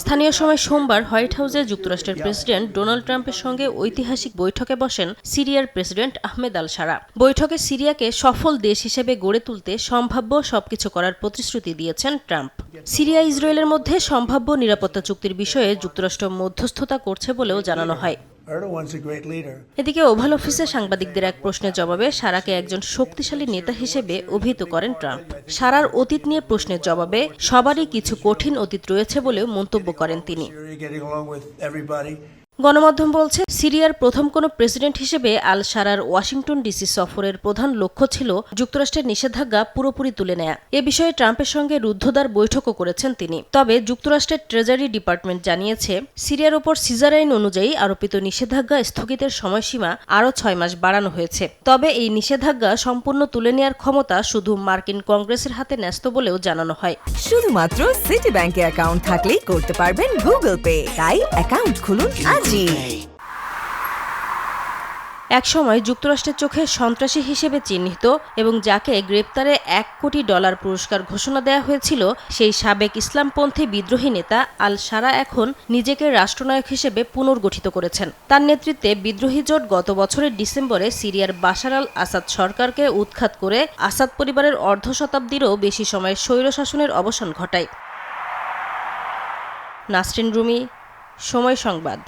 স্থানীয় সময় সোমবার হোয়াইট হাউসে যুক্তরাষ্ট্রের প্রেসিডেন্ট ডোনাল্ড ট্রাম্পের সঙ্গে ঐতিহাসিক বৈঠকে বসেন সিরিয়ার প্রেসিডেন্ট আহমেদ আল সারা। বৈঠকে সিরিয়াকে সফল দেশ হিসেবে গড়ে তুলতে সম্ভাব্য সবকিছু করার প্রতিশ্রুতি দিয়েছেন ট্রাম্প। সিরিয়া ইসরায়েলের মধ্যে সম্ভাব্য নিরাপত্তা চুক্তির বিষয়ে যুক্তরাষ্ট্র মধ্যস্থতা করছে বলেও জানানো হয়। Erdogan's a great leader. এদিকে ওভাল অফিসে সাংবাদিকদের এক প্রশ্নের জবাবে সারাকে একজন শক্তিশালী নেতা হিসেবে অভিহিত করেন ট্রাম্প। সারার অতীত নিয়ে প্রশ্নের জবাবে সবারই কিছু কঠিন অতীত রয়েছে বলেও মন্তব্য করেন তিনি। গণমাধ্যম বলছে, সিরিয়ার প্রথম কোনো প্রেসিডেন্ট হিসেবে আল সারার ওয়াশিংটন ডিসি সফরের প্রধান লক্ষ্য ছিল যুক্তরাষ্ট্রের নিষেধাজ্ঞা পুরোপুরি তুলে নেয়া। এ বিষয়ে ট্রাম্পের সঙ্গে রুদ্ধদ্বার বৈঠকও করেছেন তিনি। তবে যুক্তরাষ্ট্রের ট্রেজারি ডিপার্টমেন্ট জানিয়েছে, সিরিয়ার ওপর সিজার আইন অনুযায়ী আরোপিত নিষেধাজ্ঞা স্থগিতের সময়সীমা আরও ছয় মাস বাড়ানো হয়েছে। তবে এই নিষেধাজ্ঞা সম্পূর্ণ তুলে নেয়ার ক্ষমতা শুধু মার্কিন কংগ্রেসের হাতে ন্যস্ত বলেও জানানো হয়। শুধুমাত্র সিটি ব্যাংকে অ্যাকাউন্ট থাকলেই করতে পারবেন গুগল পে। তাই অ্যাকাউন্ট খুলুন আজই একসময় যুক্তরাষ্ট্রের চোখে সন্ত্রাসী হিসেবে চিহ্নিত এবং যাকে গ্রেপ্তারে এক কোটি ডলার পুরস্কার ঘোষণা দেওয়া হয়েছিল, সেই সাবেক ইসলামপন্থী বিদ্রোহী নেতা আল সারা এখন নিজেকে রাষ্ট্রনায়ক হিসেবে পুনর্গঠিত করেছেন। তার নেতৃত্বে বিদ্রোহী জোট গত বছরের ডিসেম্বরে সিরিয়ার বাশার আল আসাদ সরকারকে উৎখাত করে আসাদ পরিবারের অর্ধ শতাব্দীরও বেশি সময় স্বৈরশাসনের অবসান ঘটায়। নাসরিন রুমি, সময় সংবাদ।